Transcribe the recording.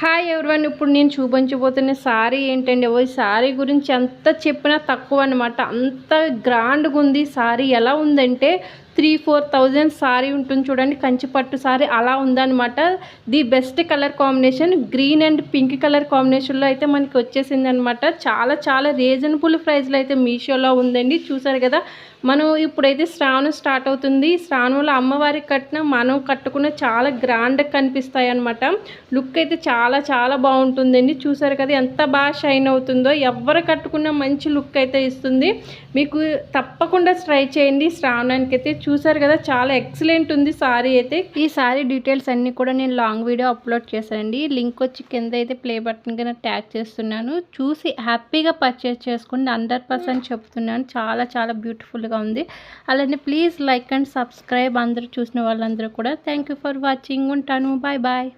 Hi everyone ఇప్పుడు నేను చూపించబోతున్న శారీ ఏంటండి? ఓ ఈ గురించి ఎంత చెప్పినా తక్కువ అనమాట అంత గ్రాండ్గా ఉంది సారీ. ఎలా ఉందంటే త్రీ ఫోర్ థౌజండ్ సారీ ఉంటుంది చూడండి కంచిపట్టు సారీ అలా ఉందన్నమాట. The best colour combination green and pink colour కాంబినేషన్లో అయితే మనకి వచ్చేసింది అనమాట చాలా చాలా రీజనబుల్ ప్రైస్లో అయితే మీషోలో ఉందండి చూసారు కదా. మనం ఇప్పుడైతే శ్రావణం స్టార్ట్ అవుతుంది. శ్రావణంలో అమ్మవారికి కట్టిన మనం కట్టుకున్న చాలా గ్రాండ్గా కనిపిస్తాయి అనమాట లుక్ అయితే చాలా చాలా బాగుంటుందండి చూసారు కదా. ఎంత బాగా షైన్ అవుతుందో ఎవరు కట్టుకున్న మంచి లుక్ అయితే ఇస్తుంది. మీకు తప్పకుండా ట్రై చేయండి శ్రావణానికి అయితే చూసారు కదా చాలా ఎక్సలెంట్ ఉంది సారీ అయితే. ఈ సారీ డీటెయిల్స్ అన్నీ కూడా నేను లాంగ్ వీడియో అప్లోడ్ చేశానండి. లింక్ వచ్చి కింద అయితే ప్లే బటన్ కింద ట్యాగ్ చేస్తున్నాను. చూసి హ్యాపీగా పర్చేస్ చేసుకోండి హండ్రెడ్ పర్సెంట్ చెప్తున్నాను. చాలా చాలా బ్యూటిఫుల్గా ఉంది. అలానే ప్లీజ్ లైక్ అండ్ సబ్స్క్రైబ్ అందరూ చూసిన వాళ్ళందరూ కూడా. థ్యాంక్ యూ ఫర్ వాచింగ్ ఉంటాను. Bye bye